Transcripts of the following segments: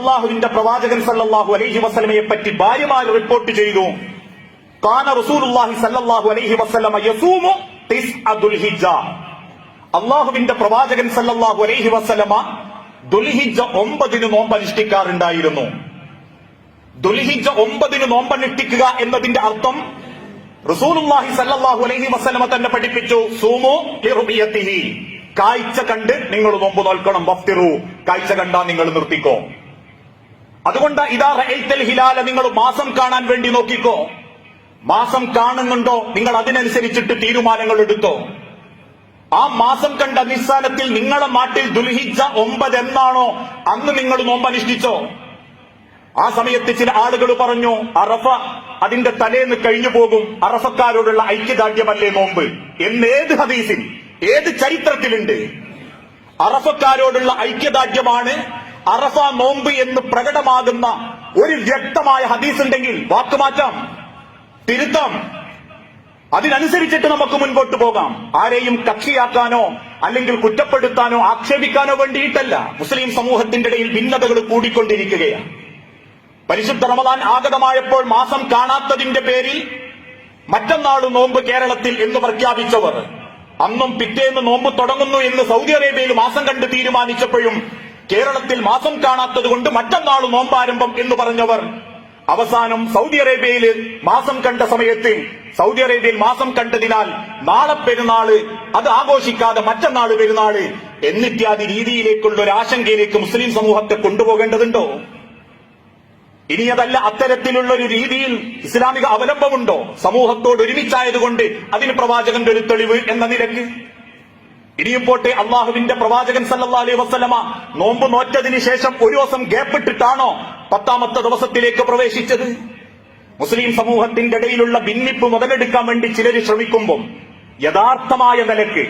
അള്ളാഹുവിന്റെ പ്രവാചകൻ സല്ലാഹു അലൈഹി വസ്ലമയെ പറ്റി ഭാര്യമാർ റിപ്പോർട്ട് ചെയ്തു. കാന റസൂലുള്ളാഹി സല്ലല്ലാഹു അലൈഹി വസല്ലമ യസൂമു തിസ് അള്ളാഹുവിന്റെ പ്രവാചകൻ സല്ലല്ലാഹു അലൈഹി വസല്ലമ ദുൽഹിജ്ജ ഒമ്പതിന് നോമ്പ് അനുഷ്ഠിക്കാറുണ്ടായിരുന്നു ദുൽഹിജ്ജ ഒമ്പതിന് നോമ്പനുഷ്ഠിക്കുക എന്നതിന്റെ അർത്ഥം റസൂലുള്ളാഹി സല്ലല്ലാഹു അലൈഹി വസല്ലമ തന്നെ പഠിപ്പിച്ചു സൂമു കാഴ്ച കണ്ട് നിങ്ങൾ നോമ്പ് നോൽക്കണം വഫ്തിറു. കാഴ്ച കണ്ടാ നിങ്ങൾ നിർത്തിക്കോ. അതുകൊണ്ട് ഇതാ റഅയ്തൽ ഹിലാല നിങ്ങൾ മാസം കാണാൻ വേണ്ടി നോക്കിക്കോ. മാസം കാണുന്നുണ്ടോ? നിങ്ങൾ അതിനനുസരിച്ചിട്ട് തീരുമാനങ്ങൾ എടുത്തോ. ആ മാസം കണ്ട അടിസ്ഥാനത്തിൽ നിങ്ങളെ നാട്ടിൽ ദുൽഹിജ്ജ ഒമ്പത് എന്നാണോ അന്ന് നിങ്ങൾ നോമ്പ് അനുഷ്ഠിച്ചോ ആ സമയത്ത് ചില ആളുകൾ പറഞ്ഞു അറഫ അതിന്റെ തലേന്ന് കഴിഞ്ഞു പോകും. അറഫക്കാരോടുള്ള ഐക്യദാർഢ്യമല്ലേ നോമ്പ്? എന്ന് ഏത് ഹദീസിൽ ഏത് ചരിത്രത്തിലുണ്ട്? അറഫക്കാരോടുള്ള ഐക്യദാർഢ്യമാണ് അറഫ നോമ്പ് എന്ന് പ്രകടമാകുന്ന ഒരു വ്യക്തമായ ഹദീസ് ഉണ്ടെങ്കിൽ വാക്കുമാറ്റം തിരുത്തം. അതിനനുസരിച്ചിട്ട് നമുക്ക് മുൻപോട്ട് പോകാം. ആരെയും കക്ഷിയാക്കാനോ അല്ലെങ്കിൽ കുറ്റപ്പെടുത്താനോ ആക്ഷേപിക്കാനോ വേണ്ടിയിട്ടല്ല. മുസ്ലിം സമൂഹത്തിന്റെ ഇടയിൽ ഭിന്നതകൾ കൂടിക്കൊണ്ടിരിക്കുകയാണ്. പരിശുദ്ധ റമദാൻ ആഗതമായപ്പോൾ മാസം കാണാത്തതിന്റെ പേരിൽ മറ്റന്നാൾ നോമ്പ് കേരളത്തിൽ എന്ന് പ്രഖ്യാപിച്ചവർ അന്നും പിറ്റേന്ന് നോമ്പ് തുടങ്ങുന്നു എന്ന് സൗദി അറേബ്യയിൽ മാസം കണ്ട് തീരുമാനിച്ചപ്പോഴും കേരളത്തിൽ മാസം കാണാത്തത് കൊണ്ട് മറ്റന്നാൾ നോമ്പാരംഭം എന്ന് പറഞ്ഞവർ അവസാനം സൗദി അറേബ്യയിൽ മാസം കണ്ട സമയത്ത് സൗദി അറേബ്യയിൽ മാസം കണ്ടതിനാൽ നാളെ പെരുന്നാൾ അത് ആഘോഷിക്കാതെ മറ്റന്നാൾ പെരുന്നാൾ എന്നിത്യാദി രീതിയിലേക്കുള്ള ഒരു ആശങ്കയിലേക്ക് മുസ്ലിം സമൂഹത്തെ കൊണ്ടുപോകേണ്ടതുണ്ടോ? ഇനി അതല്ല അത്തരത്തിലുള്ള ഒരു രീതിയിൽ ഇസ്ലാമിക അവലംബമുണ്ടോ? സമൂഹത്തോട് ഒരുമിച്ചായതുകൊണ്ട് അതിന് പ്രവാചകന്റെ ഒരു തെളിവ് എന്ന നിലയ്ക്ക് ഇനിയും പോട്ടെ അള്ളാഹുവിന്റെ പ്രവാചകൻ സല്ലാ അലൈഹി വസല്ലമ നോമ്പ് നോറ്റതിന് ശേഷം ഒരു ദിവസം ഗ്യാപ്പിട്ടിട്ടാണോ പത്താമത്തെ ദിവസത്തിലേക്ക് പ്രവേശിച്ചത്? മുസ്ലിം സമൂഹത്തിന്റെ ഇടയിലുള്ള ഭിന്നിപ്പ് മുതലെടുക്കാൻ വേണ്ടി ചിലർ ശ്രമിക്കുമ്പോൾ യഥാർത്ഥമായ നിലയ്ക്ക്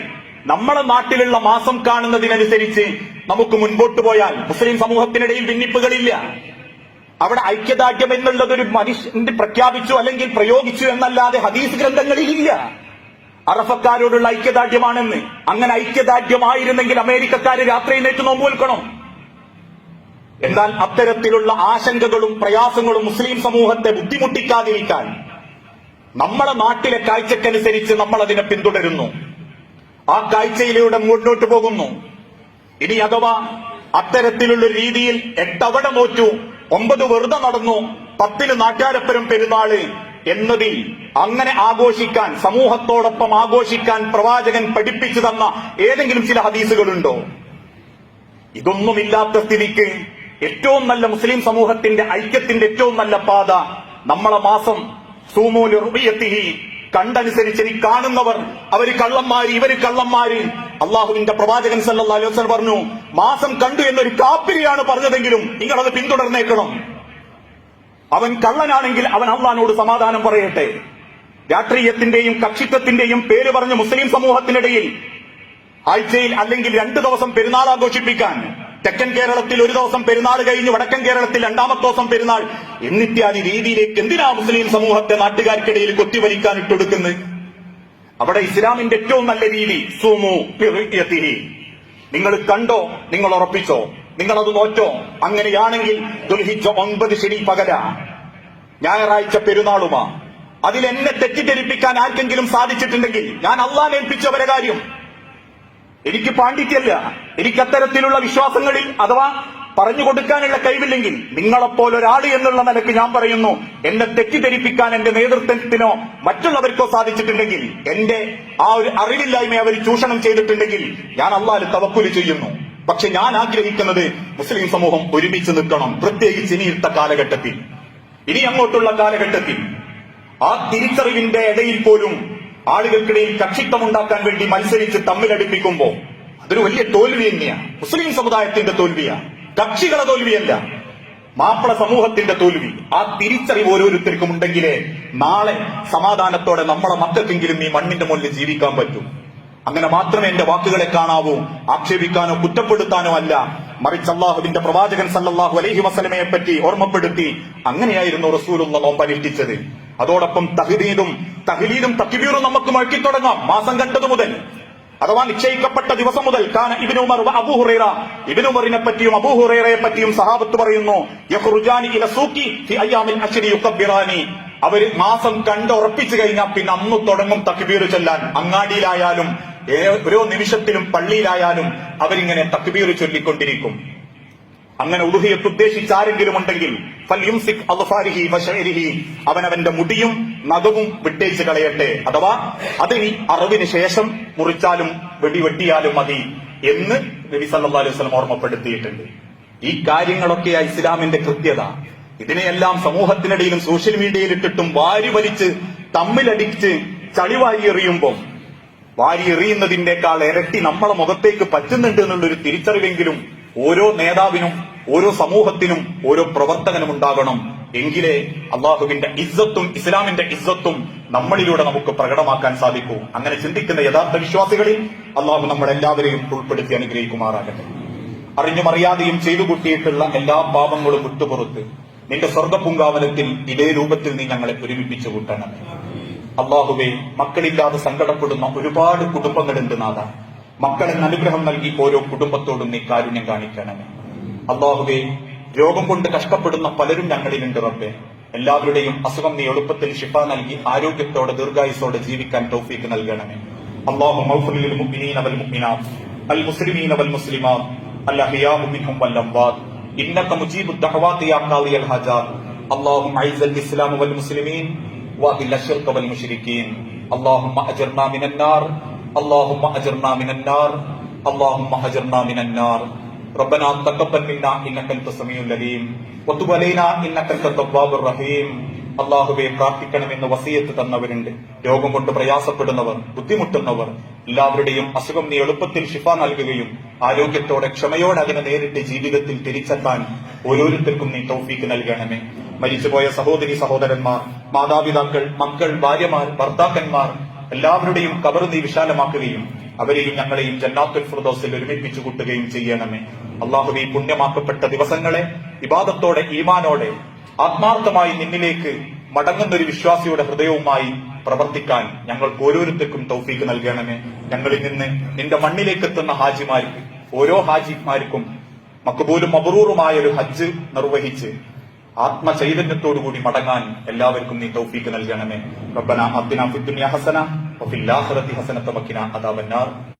നമ്മളെ നാട്ടിലുള്ള മാസം കാണുന്നതിനനുസരിച്ച് നമുക്ക് മുൻപോട്ട് പോയാൽ മുസ്ലിം സമൂഹത്തിനിടയിൽ ഭിന്നിപ്പുകളില്ല. അവിടെ ഐക്യദാർഢ്യം എന്നുള്ളത് ഒരു മനുഷ്യന്റെ പ്രഖ്യാപിച്ചു അല്ലെങ്കിൽ പ്രയോഗിച്ചു എന്നല്ലാതെ ഹദീസ് ഗ്രന്ഥങ്ങളിൽ ഇല്ല അറഫക്കാരോടുള്ള ഐക്യദാർഢ്യമാണെന്ന്. അങ്ങനെ ഐക്യദാർഢ്യമായിരുന്നെങ്കിൽ അമേരിക്കക്കാര് രാത്രി നേറ്റ് നോമ്പ് വിൽക്കണം? എന്നാൽ അത്തരത്തിലുള്ള ആശങ്കകളും പ്രയാസങ്ങളും മുസ്ലിം സമൂഹത്തെ ബുദ്ധിമുട്ടിക്കാതിരിക്കാൻ നമ്മളെ നാട്ടിലെ കാഴ്ചക്കനുസരിച്ച് നമ്മൾ അതിനെ പിന്തുടരുന്നു. ആ കാഴ്ചയിലൂടെ മുന്നോട്ട് പോകുന്നു. ഇനി അഥവാ അത്തരത്തിലുള്ള രീതിയിൽ എട്ടവടം നോറ്റു ഒമ്പത് വെറുതെ നടന്നു പത്തിന് നാട്ടാരപ്പരം പെരുന്നാൾ എന്നതിൽ അങ്ങനെ ആഘോഷിക്കാൻ സമൂഹത്തോടൊപ്പം ആഘോഷിക്കാൻ പ്രവാചകൻ പഠിപ്പിച്ചു തന്ന ഏതെങ്കിലും ചില ഹദീസുകളുണ്ടോ? ഇതൊന്നുമില്ലാത്ത സ്ഥിതിക്ക് ഏറ്റവും നല്ല മുസ്ലിം സമൂഹത്തിന്റെ ഐക്യത്തിന്റെ ഏറ്റവും നല്ല പാത നമ്മളെ മാസം സൂമൂൽ റുബിയത്തിഹി കണ്ടനുസരിച്ച് ഇനി കാണുന്നവർ അവർ കള്ളന്മാര് ഇവർ കള്ളന്മാര്. അള്ളാഹുവിന്റെ പ്രവാചകൻ സല്ലാ അലൈഹി പറഞ്ഞു മാസം കണ്ടു എന്നൊരു കാപ്പിരിയാണ് പറഞ്ഞതെങ്കിലും നിങ്ങളത് പിന്തുടർന്നേക്കണം. അവൻ കള്ളനാണെങ്കിൽ അവൻ അള്ളഹാനോട് സമാധാനം പറയട്ടെ. രാഷ്ട്രീയത്തിന്റെയും കക്ഷിത്വത്തിന്റെയും പേര് പറഞ്ഞ് മുസ്ലിം സമൂഹത്തിനിടയിൽ ആഴ്ചയിൽ അല്ലെങ്കിൽ രണ്ടു ദിവസം പെരുന്നാൾ ആഘോഷിപ്പിക്കാൻ തെക്കൻ കേരളത്തിൽ ഒരു ദിവസം പെരുന്നാൾ കഴിഞ്ഞ് വടക്കൻ കേരളത്തിൽ രണ്ടാമത്തെ ദിവസം പെരുന്നാൾ എന്നിത്യാദി രീതിയിലേക്ക് എന്തിനാ മുസ്ലിം സമൂഹത്തെ നാട്ടുകാർക്കിടയിൽ കൊത്തിവലിക്കാൻ ഇട്ടൊടുക്കുന്നത്? അവിടെ ഇസ്ലാമിന്റെ ഏറ്റവും നല്ല രീതി സുമു. നിങ്ങൾ കണ്ടോ നിങ്ങൾ ഉറപ്പിച്ചോ? നിങ്ങൾ അത് നോറ്റോ? അങ്ങനെയാണെങ്കിൽ ദുൽഹിജ ഒൻപത് ശനി പകല. ഞായറാഴ്ച പെരുന്നാളുമാ. അതിൽ എന്നെ തെറ്റിദ്ധരിപ്പിക്കാൻ ആർക്കെങ്കിലും സാധിച്ചിട്ടുണ്ടെങ്കിൽ ഞാൻ അള്ളാൻ ഏൽപ്പിച്ചവരെ കാര്യം. എനിക്ക് പാണ്ഡിത്യല്ല. എനിക്ക് അത്തരത്തിലുള്ള വിശ്വാസങ്ങളിൽ അഥവാ പറഞ്ഞു കൊടുക്കാനുള്ള കഴിവില്ലെങ്കിൽ നിങ്ങളെപ്പോലെ ഒരാൾ എന്നുള്ള നിലയ്ക്ക് ഞാൻ പറയുന്നു എന്നെ തെറ്റിദ്ധരിപ്പിക്കാൻ എന്റെ നേതൃത്വത്തിനോ മറ്റുള്ളവർക്കോ സാധിച്ചിട്ടുണ്ടെങ്കിൽ എന്റെ ആ ഒരു അറിവില്ലായ്മ അവർ ചൂഷണം ചെയ്തിട്ടുണ്ടെങ്കിൽ ഞാൻ അള്ളാഹ് തവക്കുൽ ചെയ്യുന്നു. പക്ഷെ ഞാൻ ആഗ്രഹിക്കുന്നത് മുസ്ലിം സമൂഹം ഒരുമിച്ച് നിൽക്കണം പ്രത്യേകിച്ച് ഇനിയിട്ട കാലഘട്ടത്തിൽ. ഇനി അങ്ങോട്ടുള്ള കാലഘട്ടത്തിൽ. ആ തിരിച്ചറിവിന്റെ ഇടയിൽ പോലും ആളുകൾക്കിടയിൽ കക്ഷിത്വം ഉണ്ടാക്കാൻ വേണ്ടി മത്സരിച്ച് തമ്മിലടിപ്പിക്കുമ്പോ അതൊരു വലിയ തോൽവി തന്നെയാണ് മുസ്ലിം സമുദായത്തിന്റെ തോൽവിയാണ് കക്ഷികളെ തോൽവിയല്ല. മാപ്പിള സമൂഹത്തിന്റെ തോൽവി. ആ തിരിച്ചറിവ് ഓരോരുത്തർക്കും ഉണ്ടെങ്കിലേ നാളെ സമാധാനത്തോടെ നമ്മളെ മക്കൾക്കെങ്കിലും ഈ മണ്ണിന്റെ മുന്നിൽ ജീവിക്കാൻ പറ്റൂ. അങ്ങനെ മാത്രമേ എന്റെ വാക്കുകളെ കാണാവൂ. ആക്ഷേപിക്കാനോ കുറ്റപ്പെടുത്താനോ അല്ല. മറിച്ച് അള്ളാഹുവിന്റെ പ്രവാചകൻ സല്ലാഹു അലൈഹി വസലമയെ പറ്റി ഓർമ്മപ്പെടുത്തി അങ്ങനെയായിരുന്നു റസൂലുള്ള നോമ്പ് അനുഷ്ഠിച്ചത് അതോടൊപ്പം തഹ്ദീദും തഹ്ലീദും തക്കിബീറും നമുക്ക് മുഴക്കി തുടങ്ങാം മാസം കണ്ടത് മുതൽ അഥവാ നിശ്ചയിക്കപ്പെട്ട ദിവസം മുതൽ കാന അബൂ ഹുറൈറ. ഉമറിനെ പറ്റിയും അബൂ ഹുറൈറയെ പറ്റിയും സഹാബത്ത് പറയുന്നു ഇല സൂഖി അവർ മാസം കണ്ട് ഉറപ്പിച്ചു കഴിഞ്ഞാൽ പിന്നെ അന്ന് തുടങ്ങും തക്ബീർ ചൊല്ലാൻ. അങ്ങാടിയിലായാലും ഓരോ നിമിഷത്തിലും പള്ളിയിലായാലും അവരിങ്ങനെ തക്ബീർ ചൊല്ലിക്കൊണ്ടിരിക്കും. അങ്ങനെ ഉദുഹിയത്ത് ഉദ്ദേശിച്ച് ആരെങ്കിലും ഉണ്ടെങ്കിൽ അവൻ അവന്റെ മുടിയും നഖവും വിട്ടേച്ച് കളയട്ടെ. അഥവാ അതിനി അറിവിന് ശേഷം മുറിച്ചാലും വെടിവെട്ടിയാലും മതി എന്ന് നബി സല്ലല്ലാഹു അലൈഹി വസല്ലം ഓർമ്മപ്പെടുത്തിയിട്ടുണ്ട്. ഈ കാര്യങ്ങളൊക്കെയാ ഇസ്ലാമിന്റെ കൃത്യത. ഇതിനെയെല്ലാം സമൂഹത്തിനിടയിലും സോഷ്യൽ മീഡിയയിൽ ഇട്ടിട്ടും വാരി വലിച്ച് തമ്മിലടിച്ച് ചളിവായി എറിയുമ്പോൾ വാരി എറിയുന്നതിന്റെക്കാൾ ഇരട്ടി നമ്മളെ മുഖത്തേക്ക് പറ്റുന്നുണ്ട് എന്നുള്ളൊരു തിരിച്ചറിവെങ്കിലും ഓരോ നേതാവിനും ഓരോ സമൂഹത്തിനും ഓരോ പ്രവർത്തകനും ഉണ്ടാകണം. എങ്കിലേ അള്ളാഹുവിന്റെ ഇസ്സത്തും ഇസ്ലാമിന്റെ ഇസ്സത്തും നമ്മളിലൂടെ നമുക്ക് പ്രകടമാക്കാൻ സാധിക്കൂ. അങ്ങനെ ചിന്തിക്കുന്ന യഥാർത്ഥ വിശ്വാസികളിൽ അള്ളാഹു നമ്മളെല്ലാവരെയും ഉൾപ്പെടുത്തി അനുഗ്രഹിക്കുമാറാകട്ടെ. അറിഞ്ഞും അറിയാതെയും ചെയ്തു കൂട്ടിയിട്ടുള്ള എല്ലാ പാപങ്ങളും വിട്ടുപുറത്ത് നിന്റെ സ്വർഗപൂങ്കാവനത്തിൽ ഇതേ രൂപത്തിൽ നീ ഞങ്ങളെ ഒരുമിപ്പിച്ചു കൂട്ടണമേ അള്ളാഹുവെ മക്കളില്ലാതെ സങ്കടപ്പെടുന്ന ഒരുപാട് കുടുംബങ്ങളുണ്ട് നാഥ മക്കളെന്ന് അനുഗ്രഹം നൽകി ഓരോ കുടുംബത്തോടും നീ കാരുണ്യം കാണിക്കണമേ അള്ളാഹുവെ രോഗം കൊണ്ട് കഷ്ടപ്പെടുന്ന പലരും ഞങ്ങളിലുണ്ട് റബ്ബെ എല്ലാവരുടെയും അസുഖം നീ എളുപ്പത്തിൽ ഷിഫ നൽകി ആരോഗ്യത്തോടെ ദീർഘായുസോടെ ജീവിക്കാൻ തൗഫീക്ക് നൽകണമേ അള്ളാഹു മൗഫലിൽ മുഅ്മിനീന വൽ മുഅ്മിനാത്ത് അൽ മുസ്ലിമീന വൽ മുസ്ലിമാത്ത് അൽ അഹ്യാഉ മിൻഹും വൽ അംവാത്ത് ഇന്നക മുജീബു ദഅവാതി യാ ഖാദിയൽ ഹജാത്ത് اللهم اعز الاسلام والمسلمين واذل الشرك والمشركين اللهم اجرنا من النار اللهم اجرنا من النار اللهم اجرنا من النار ربنا تقبل منا انك انت السميع العليم وتب علينا انك انت التواب الرحيم അള്ളാഹുവെ പ്രാർത്ഥിക്കണമെന്ന് വസീയത്ത് തന്നവരുണ്ട് രോഗം കൊണ്ട് പ്രയാസപ്പെടുന്നവർ ബുദ്ധിമുട്ടുന്നവർ എല്ലാവരുടെയും അസുഖം നീ എളുപ്പത്തിൽ ഷിഫ നൽകുകയും ആരോഗ്യത്തോടെ ക്ഷമയോടെ അതിനെ നേരിട്ട് ജീവിതത്തിൽ തിരിച്ചെത്താൻ ഓരോരുത്തർക്കും നീ തൗഫീക്ക് നൽകണമേ മരിച്ചുപോയ സഹോദരി സഹോദരന്മാർ മാതാപിതാക്കൾ മക്കൾ ഭാര്യമാർ ഭർത്താക്കന്മാർ എല്ലാവരുടെയും കബർ നീ വിശാലമാക്കുകയും അവരെയും ഞങ്ങളെയും ജന്നാത്തുൽ ഫിർദൗസിൽ ഒരുമിപ്പിച്ചു കൂട്ടുകയും ചെയ്യണമേ. അള്ളാഹു ഈ പുണ്യമാക്കപ്പെട്ട ദിവസങ്ങളെ ഇബാദത്തോടെ ഈമാനോടെ ആത്മാർത്ഥമായി നിന്നിലേക്ക് മടങ്ങുന്ന ഒരു വിശ്വാസിയുടെ ഹൃദയവുമായി പ്രവർത്തിക്കാൻ ഞങ്ങൾക്ക് ഓരോരുത്തർക്കും തൗഫീക്ക് നൽകണമേ. ഞങ്ങളിൽ നിന്ന് നിന്റെ മണ്ണിലേക്ക് എത്തുന്ന ഹാജിമാർക്ക് ഓരോ ഹാജിമാർക്കും മക്കബൂലും അബറൂറുമായ ഒരു ഹജ്ജ് നിർവഹിച്ച് ആത്മചൈതന്യത്തോടുകൂടി മടങ്ങാൻ എല്ലാവർക്കും നീ തൗഫീക്ക് നൽകണമേ. റബ്ബന അബ്ദിന ഫിദ്ദുനിയ ഹസന വഫിൽ ആഖിറതി ഹസനത വഖിന അദാബന്നാർ.